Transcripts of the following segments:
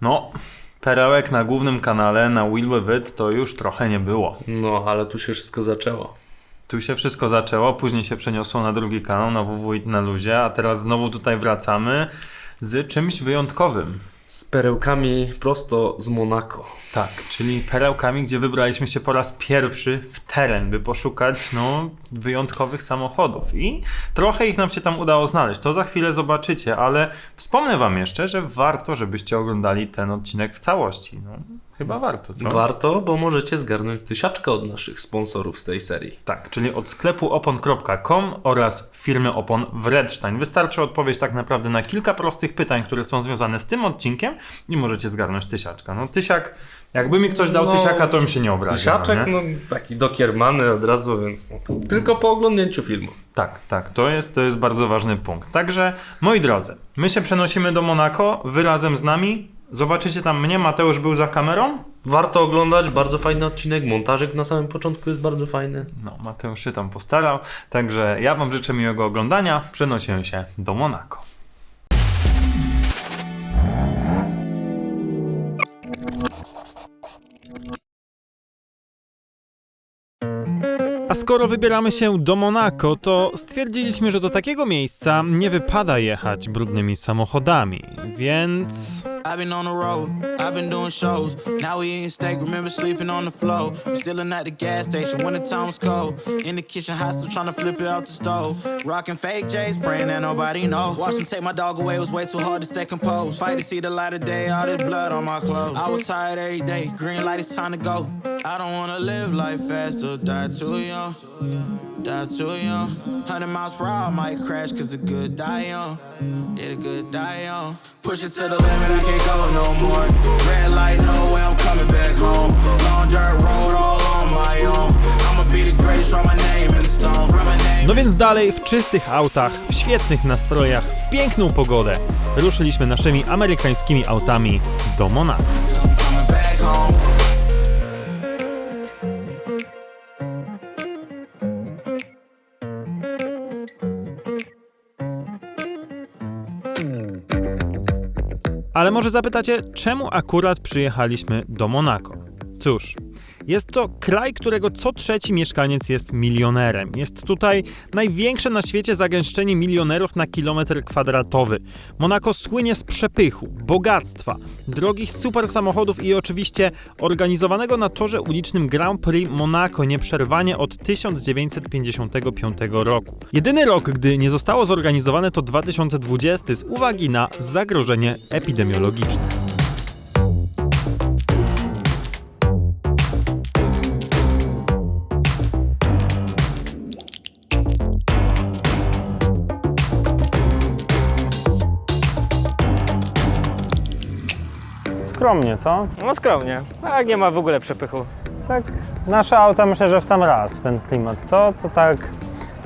No, perełek na głównym kanale na It to już trochę nie było. No, ale tu się wszystko zaczęło. Tu się wszystko zaczęło, później się przeniosło na drugi kanał, na WW It na luzie, a teraz znowu tutaj wracamy z czymś wyjątkowym. Z perełkami prosto z Monako. Tak, czyli perełkami, gdzie wybraliśmy się po raz pierwszy w teren, by poszukać no, wyjątkowych samochodów. I trochę ich nam się tam udało znaleźć. To za chwilę zobaczycie, ale wspomnę Wam jeszcze, że warto, żebyście oglądali ten odcinek w całości. No, chyba warto, co? Warto, bo możecie zgarnąć tysiaczkę od naszych sponsorów z tej serii. Tak, czyli od sklepu opon.com oraz firmy Opon Wredstein. Wystarczy odpowiedź tak naprawdę na kilka prostych pytań, które są związane z tym odcinkiem i możecie zgarnąć tysiaczka. No tysiak, jakby mi ktoś dał No, tysiaka, to bym się nie obraził. Tysiaczek, no, no taki dokiermany od razu, więc no, tylko po oglądnięciu filmu. Tak, tak, to jest, to jest bardzo ważny punkt. Także, moi drodzy, my się przenosimy do Monako, wy razem z nami. Zobaczycie tam mnie, Mateusz był za kamerą. Warto oglądać, bardzo fajny odcinek, montażyk na samym początku jest bardzo fajny. No, Mateusz się tam postarał. Także ja wam życzę miłego oglądania. Przenosimy się do Monako. A skoro wybieramy się do Monako, to stwierdziliśmy, że do takiego miejsca nie wypada jechać brudnymi samochodami, więc I've been on the road, I've been doing shows. Now we eating steak, remember sleeping on the floor. We still at the gas station when the time was cold. In the kitchen, hot still trying to flip it out the stove. Rocking fake J's, praying that nobody know. Watch them take my dog away, it was way too hard to stay composed. Fight to see the light of day, all this blood on my clothes. I was tired every day, green light, it's time to go. I don't wanna live life fast or die too young. Die too young. 100 miles per hour, I might crash, cause the good die young. Yeah, the good die young. Push it to the limit, I can't go no more. Red light, no way, I'm coming back home. Long dirt road, all on my own. I'ma be the greatest, write my name in stone. No więc dalej w czystych autach, w świetnych nastrojach, w piękną pogodę ruszyliśmy naszymi amerykańskimi autami do Monako. Ale może zapytacie, czemu akurat przyjechaliśmy do Monako? Cóż, jest to kraj, którego co trzeci mieszkaniec jest milionerem. Jest tutaj największe na świecie zagęszczenie milionerów na kilometr kwadratowy. Monako słynie z przepychu, bogactwa, drogich super samochodów i oczywiście organizowanego na torze ulicznym Grand Prix Monaco nieprzerwanie od 1955 roku. Jedyny rok, gdy nie zostało zorganizowane to 2020 z uwagi na zagrożenie epidemiologiczne. Skromnie, co? No skromnie, a nie ma w ogóle przepychu. Tak, nasze auta myślę, że w sam raz w ten klimat, co? To tak,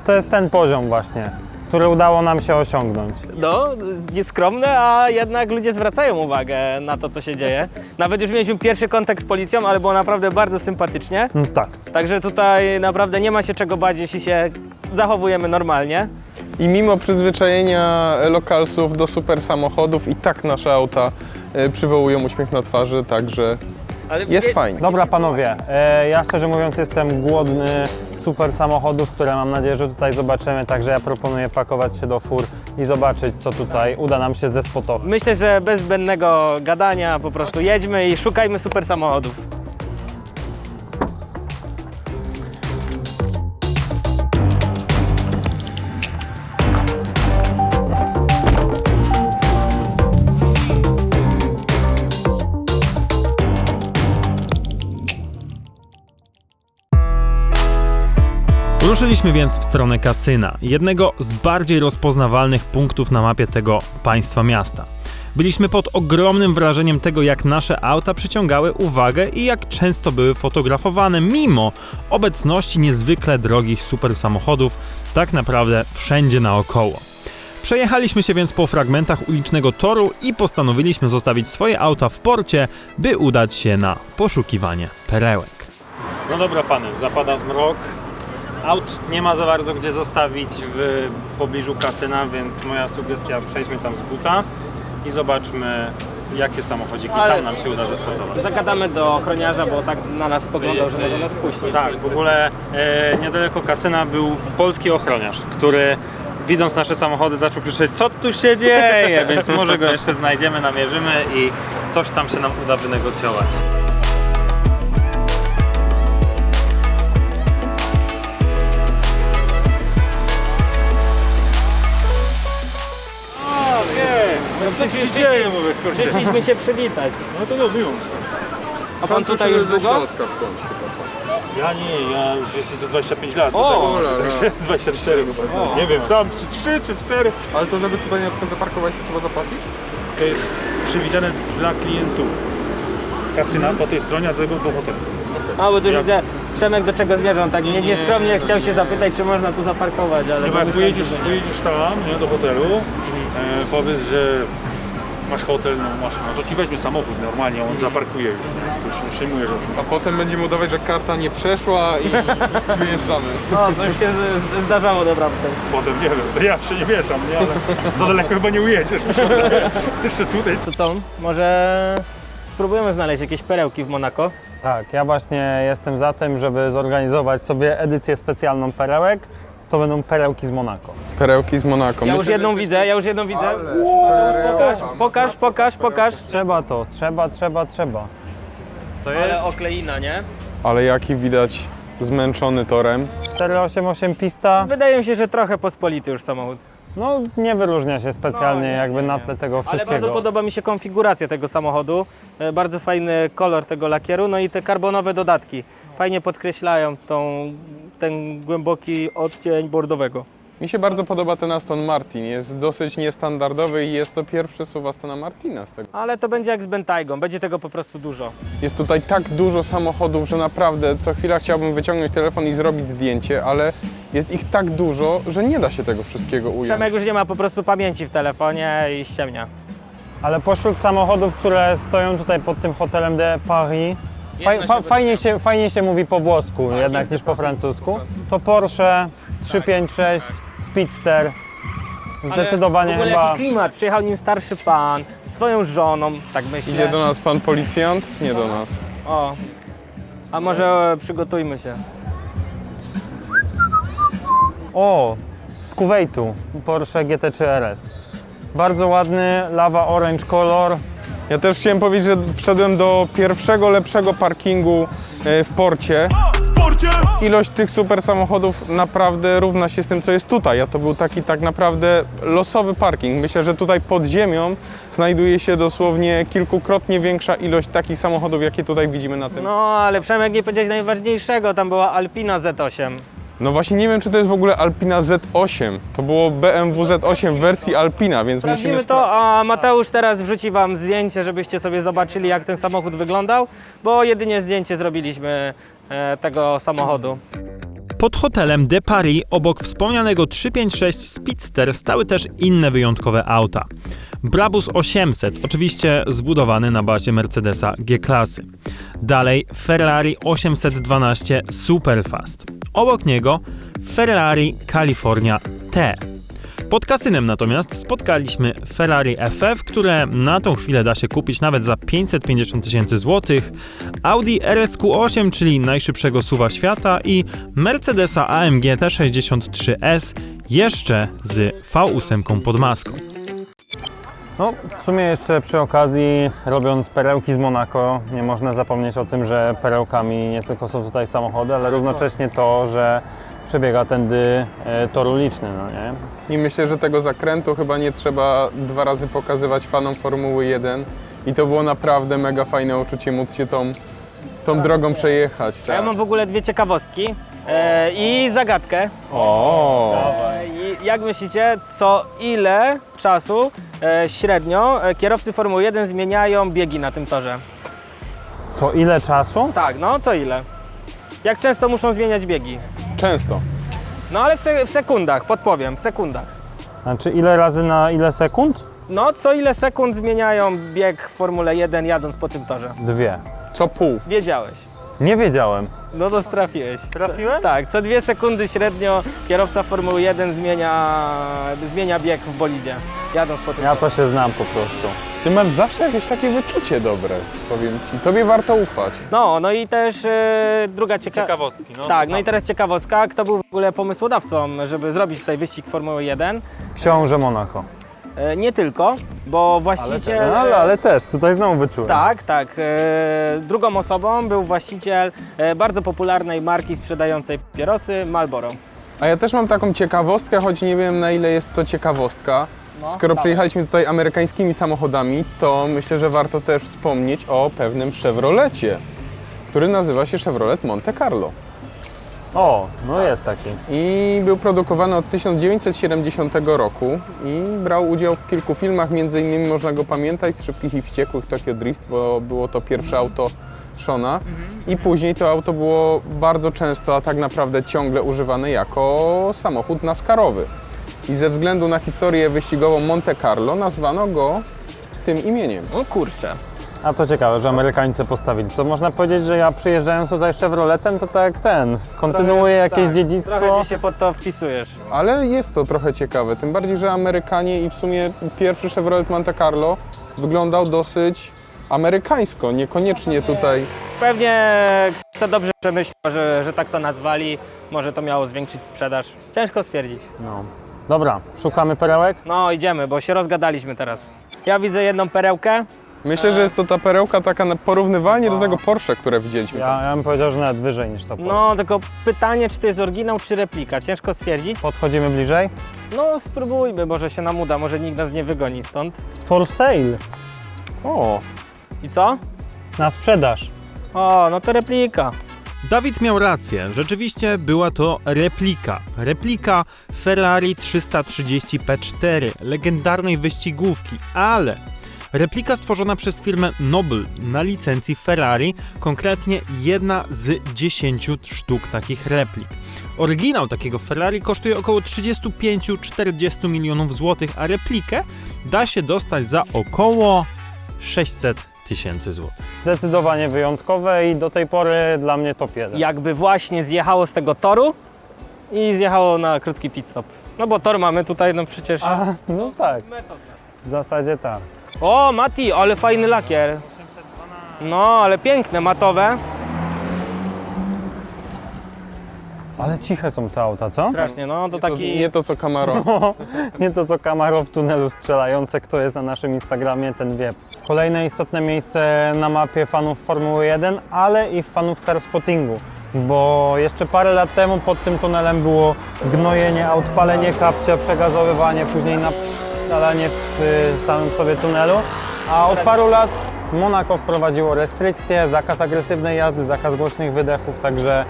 to jest ten poziom właśnie, który udało nam się osiągnąć. No, nieskromne, a jednak ludzie zwracają uwagę na to, co się dzieje. Nawet już mieliśmy pierwszy kontakt z policją, ale było naprawdę bardzo sympatycznie. No tak. Także tutaj naprawdę nie ma się czego bać, jeśli się zachowujemy normalnie. I mimo przyzwyczajenia lokalsów do super samochodów, i tak nasze auta przywołują uśmiech na twarzy, także Ale jest wie- fajnie. Dobra panowie, e, ja szczerze mówiąc jestem głodny super samochodów, które mam nadzieję, że tutaj zobaczymy, także ja proponuję pakować się do fur i zobaczyć, co tutaj uda nam się zespotować. Myślę, że bez zbędnego gadania po prostu jedźmy i szukajmy super samochodów. Ruszyliśmy więc w stronę kasyna, jednego z bardziej rozpoznawalnych punktów na mapie tego państwa miasta. Byliśmy pod ogromnym wrażeniem tego, jak nasze auta przyciągały uwagę i jak często były fotografowane, mimo obecności niezwykle drogich super samochodów, tak naprawdę wszędzie naokoło. Przejechaliśmy się więc po fragmentach ulicznego toru i postanowiliśmy zostawić swoje auta w porcie, by udać się na poszukiwanie perełek. No dobra pany, zapada zmrok. Aut nie ma za bardzo gdzie zostawić w pobliżu kasyna, więc moja sugestia przejdźmy tam z buta i zobaczmy jakie samochodziki Ale- tam nam się uda zespotować. Zagadamy do ochroniarza, bo tak na nas spoglądał, że może nas puścić. Tak, w ogóle e, niedaleko kasyna był polski ochroniarz, który widząc nasze samochody zaczął krzyczeć, co tu się dzieje, więc może go jeszcze znajdziemy, namierzymy i coś tam się nam uda wynegocjować. Kurczę. Przyszliśmy się przywitać. No to robił. A pan tutaj już długo? skądś chyba. Ja nie, ja już jestem tu 25 lat. O, do tego, la, la. 24 chyba. Nie wiem, tam czy 3 czy 4. Ale to żeby tutaj na przykład zaparkować, to trzeba zapłacić? To jest przewidziane dla klientów kasyna po tej stronie, a do tego do hotelu. A, bo tu Ja- widzę, Przemek do czego zmierzą, tak nie, nieskromnie chciał się zapytać, czy można tu zaparkować, ale... Chyba jak pojedziesz, że- pojedziesz tam, nie, do hotelu, e, powiesz, że masz hotel, no masz, no to ci weźmie samochód normalnie, on zaparkuje już, już nie przejmuje żadnego. A potem będziemy udawać, że karta nie przeszła i wyjeżdżamy. No, to już się z- z- zdarzało naprawdę. Potem nie wiem, to ja się nie mieszam, nie, ale za daleko chyba nie ujedziesz, mi się wydaje. Jeszcze tutaj. To co, może spróbujemy znaleźć jakieś perełki w Monako? Tak, ja właśnie jestem za tym, żeby zorganizować sobie edycję specjalną perełek. To będą perełki z Monako. Perełki z Monako. Ja już jedną widzę, ja już jedną widzę. Pokaż, pokaż, pokaż, pokaż. Trzeba to, trzeba, trzeba, trzeba. To Ale okleina, nie? Ale jaki widać zmęczony torem. 488 pista, Wydaje mi się, że trochę pospolity już samochód. No nie wyróżnia się specjalnie jakby na tle tego Ale bardzo wszystkiego. podoba mi się konfiguracja tego samochodu. E, Bardzo fajny kolor tego lakieru, no i te karbonowe dodatki. Fajnie podkreślają tą, ten głęboki odcień bordowego. Mi się bardzo podoba ten Aston Martin. Jest dosyć niestandardowy i jest to pierwszy SUV Astona Martina z tego. Ale to będzie jak z Bentaygon, będzie tego po prostu dużo. Jest tutaj tak dużo samochodów, że naprawdę co chwila chciałbym wyciągnąć telefon i zrobić zdjęcie, ale jest ich tak dużo, że nie da się tego wszystkiego ująć. Przemek już nie ma po prostu pamięci w telefonie i ściemnia. Ale pośród samochodów, które stoją tutaj pod tym hotelem de Paris, faj, fa, fajnie, się, fajnie się mówi po włosku jednak niż po francusku. To Porsche 356 Speedster. Zdecydowanie w ogóle chyba. jaki klimat, przyjechał nim starszy pan z swoją żoną, tak myślę. Idzie do nas pan policjant? Nie do nas. O, a może przygotujmy się. O, z Kuwejtu Porsche GT3 RS. Bardzo ładny, lawa orange kolor. Ja też chciałem powiedzieć, że wszedłem do pierwszego lepszego parkingu e, w porcie. Ilość tych super samochodów naprawdę równa się z tym, co jest tutaj. A to był taki tak naprawdę losowy parking. Myślę, że tutaj pod ziemią znajduje się dosłownie kilkukrotnie większa ilość takich samochodów, jakie tutaj widzimy na tym. No, ale Przemek nie powiedziałeś najważniejszego, tam była Alpina Z8. No właśnie nie wiem, czy to jest w ogóle Alpina Z8. To było BMW Z8 w wersji Alpina, więc musimy Sprawdzimy to, a Mateusz teraz wrzuci Wam zdjęcie, żebyście sobie zobaczyli, jak ten samochód wyglądał, bo jedynie zdjęcie zrobiliśmy e, tego samochodu. Pod hotelem De Paris obok wspomnianego 356 Speedster stały też inne wyjątkowe auta. Brabus 800, oczywiście zbudowany na bazie Mercedesa G-klasy. Dalej Ferrari 812 Superfast. Obok niego Ferrari California T. Pod kasynem natomiast spotkaliśmy Ferrari FF, które na tą chwilę da się kupić nawet za 550 tysięcy złotych, Audi RSQ8, czyli najszybszego suwa świata i Mercedesa AMG T63S jeszcze z V8 pod maską. No, w sumie jeszcze przy okazji, robiąc perełki z Monako, nie można zapomnieć o tym, że perełkami nie tylko są tutaj samochody, ale równocześnie to, że przebiega tędy e, tor uliczny, no nie? I myślę, że tego zakrętu chyba nie trzeba dwa razy pokazywać fanom Formuły 1. I to było naprawdę mega fajne uczucie móc się tą, tą drogą przejechać. Ja Tak. mam w ogóle dwie ciekawostki e, i zagadkę. O, E, I jak myślicie, co ile czasu średnio e, kierowcy Formuły 1 zmieniają biegi na tym torze? Co, ile czasu? Tak, no co ile? Jak często muszą zmieniać biegi? często. No ale w, se, w sekundach, podpowiem, w sekundach. Znaczy ile razy na ile sekund? No, co ile sekund zmieniają bieg w Formule 1 jadąc po tym torze? Dwie. Co pół. Wiedziałeś. Nie wiedziałem. No to trafiłeś. Trafiłem? Tak, co dwie sekundy średnio kierowca Formuły 1 zmienia, zmienia bieg w bolidzie. Jadąc po tym. Ja to się znam po prostu. Ty masz zawsze jakieś takie wyczucie dobre, powiem ci. Tobie warto ufać. No, no i też e, druga cieka- Ciekawostki, no. Tak, no i teraz ciekawostka, kto był w ogóle pomysłodawcą, żeby zrobić tutaj wyścig Formuły 1? Książę Monako. E, nie tylko, bo właściciel... No, ale, ale też, tutaj znowu wyczułem. Tak, tak. E, drugą osobą był właściciel e, bardzo popularnej marki sprzedającej papierosy Marlboro. A ja też mam taką ciekawostkę, choć nie wiem na ile jest to ciekawostka. No, Skoro dawaj. przyjechaliśmy tutaj amerykańskimi samochodami, to myślę, że warto też wspomnieć o pewnym Chevrolecie, który nazywa się Chevrolet Monte Carlo. O, no jest taki. I był produkowany od 1970 roku i brał udział w kilku filmach, między innymi można go pamiętać z Szybkich i Wściekłych Tokyo Drift, bo było to pierwsze auto Shona i później to auto było bardzo często, a tak naprawdę ciągle używane jako samochód naskarowy. I ze względu na historię wyścigową Monte Carlo nazwano go tym imieniem. O kurczę. A to ciekawe, że Amerykańcy postawili. To można powiedzieć, że ja przyjeżdżając tutaj Chevroletem, to tak jak ten, kontynuuję jakieś tak, dziedzictwo. Trochę ty się pod to wpisujesz. Ale jest to trochę ciekawe, tym bardziej, że Amerykanie i w sumie pierwszy Chevrolet Monte Carlo wyglądał dosyć amerykańsko, niekoniecznie tutaj. Pewnie ktoś to dobrze przemyślał, że, że tak to nazwali. Może to miało zwiększyć sprzedaż. Ciężko stwierdzić. No. Dobra, szukamy perełek. No idziemy, bo się rozgadaliśmy teraz. Ja widzę jedną perełkę. Myślę, że jest to ta perełka taka na- porównywalnie do tego Porsche, które widzieliśmy. Ja, ja bym powiedział, że nawet wyżej niż to. No tylko pytanie, czy to jest oryginał, czy replika. Ciężko stwierdzić. Podchodzimy bliżej. No spróbujmy, może się nam uda, może nikt nas nie wygoni stąd. For sale. O, I co? Na sprzedaż. O, no to replika. Dawid miał rację, rzeczywiście była to replika. Replika Ferrari 330 P4, legendarnej wyścigówki, ale replika stworzona przez firmę Noble na licencji Ferrari, konkretnie jedna z 10 sztuk takich replik. Oryginał takiego Ferrari kosztuje około 35-40 milionów złotych, a replikę da się dostać za około 600 tysięcy złotych. Zdecydowanie wyjątkowe i do tej pory dla mnie top 1. Jakby właśnie zjechało z tego toru i zjechało na krótki pit stop. No bo tor mamy tutaj, no przecież... A, no tak, w zasadzie tak. O, Mati, ale fajny lakier. No, ale piękne, matowe. Ale ciche są te auta, co? Strasznie, no to to taki... nie to co Camaro. Nie to co Camaro w tunelu strzelające, kto jest na naszym Instagramie, ten wie. Kolejne istotne miejsce na mapie fanów Formuły 1, ale i fanów carspottingu. Bo jeszcze parę lat temu pod tym tunelem było gnojenie aut, palenie kapcia, przegazowywanie, później napalanie w y, samym sobie tunelu. A od paru lat Monaco wprowadziło restrykcje, zakaz agresywnej jazdy, zakaz głośnych wydechów, także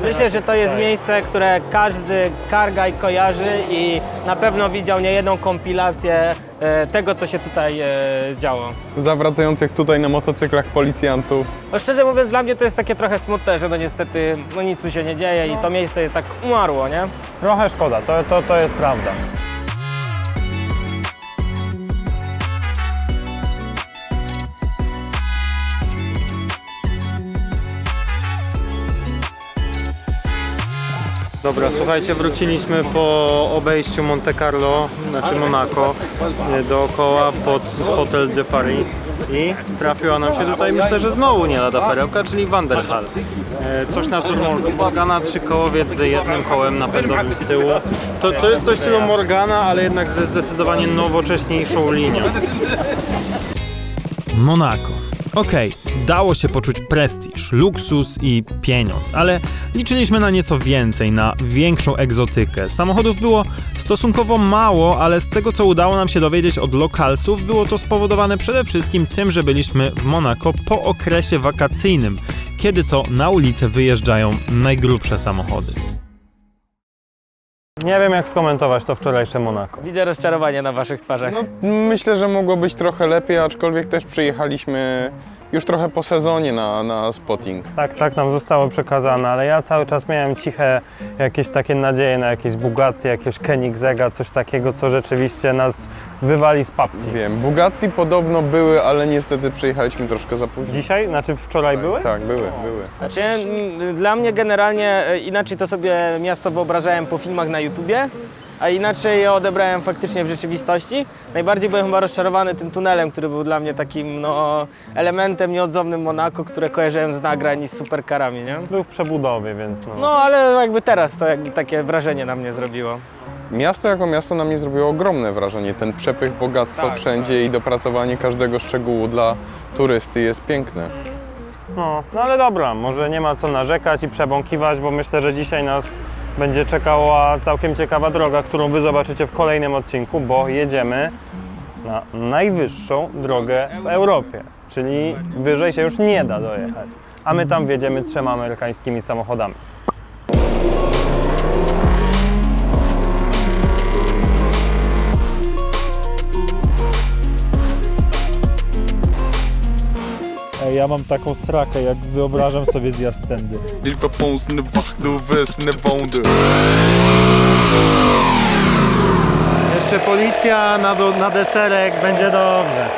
Myślę, że to jest miejsce, które każdy kargaj kojarzy i na pewno widział niejedną kompilację e, tego, co się tutaj e, działo. Zawracających tutaj na motocyklach policjantów. No szczerze mówiąc, dla mnie to jest takie trochę smutne, że no niestety no nic tu się nie dzieje i to miejsce tak umarło, nie? trochę szkoda, to, to, to jest prawda. Dobra, słuchajcie, wróciliśmy po obejściu Monte Carlo, znaczy Monaco, e, dookoła pod Hotel de Paris i trafiła nam się tutaj, myślę, że znowu nie lada perełka, czyli Vanderhal. E, Coś na wzór Mor- Morgana, trzykołowiec z jednym kołem napędowym z tyłu. To, to jest coś stylu Morgana, ale jednak ze zdecydowanie nowocześniejszą linią. Monaco. Okej, dało się poczuć prestiż, luksus i pieniądz, ale liczyliśmy na nieco więcej, na większą egzotykę. Samochodów było stosunkowo mało, ale z tego co udało nam się dowiedzieć od lokalsów, było to spowodowane przede wszystkim tym, że byliśmy w Monaco po okresie wakacyjnym, kiedy to na ulicę wyjeżdżają najgrubsze samochody. Nie wiem jak skomentować to wczorajsze Monaco. Widzę rozczarowanie na waszych twarzach. No, myślę, że mogło być trochę lepiej, aczkolwiek też przyjechaliśmy już trochę po sezonie na, na spotting. Tak, tak nam zostało przekazane, ale ja cały czas miałem ciche jakieś takie nadzieje na jakieś Bugatti, jakiegoś Koenigsegga, coś takiego, co rzeczywiście nas wywali z papci. Wiem, Bugatti podobno były, ale niestety przyjechaliśmy troszkę za późno. Dzisiaj? Znaczy wczoraj były? Tak, były, były. Znaczy, mm, dla mnie generalnie e, inaczej to sobie miasto wyobrażałem po filmach na YouTubie, a inaczej je odebrałem faktycznie w rzeczywistości. Najbardziej byłem chyba rozczarowany tym tunelem, który był dla mnie takim no, elementem nieodzownym Monako, które kojarzyłem z nagrań i z superkarami, nie? Był w przebudowie, więc no. No ale jakby teraz to jakby takie wrażenie na mnie zrobiło. Miasto jako miasto na mnie zrobiło ogromne wrażenie. Ten przepych bogactwa Tak, wszędzie i dopracowanie każdego szczegółu dla turysty jest piękne. No, no ale dobra, może nie ma co narzekać i przebąkiwać, bo myślę, że dzisiaj nas będzie czekała całkiem ciekawa droga, którą wy zobaczycie w kolejnym odcinku, bo jedziemy na najwyższą drogę w Europie, czyli wyżej się już nie da dojechać. A my tam wjedziemy trzema amerykańskimi samochodami. Ja mam taką srakę, jak wyobrażam sobie zjazd tędy. Ich propose ne wacht, du wirst ne wonde. Jeszcze policja na, do, na deserek, będzie dobrze.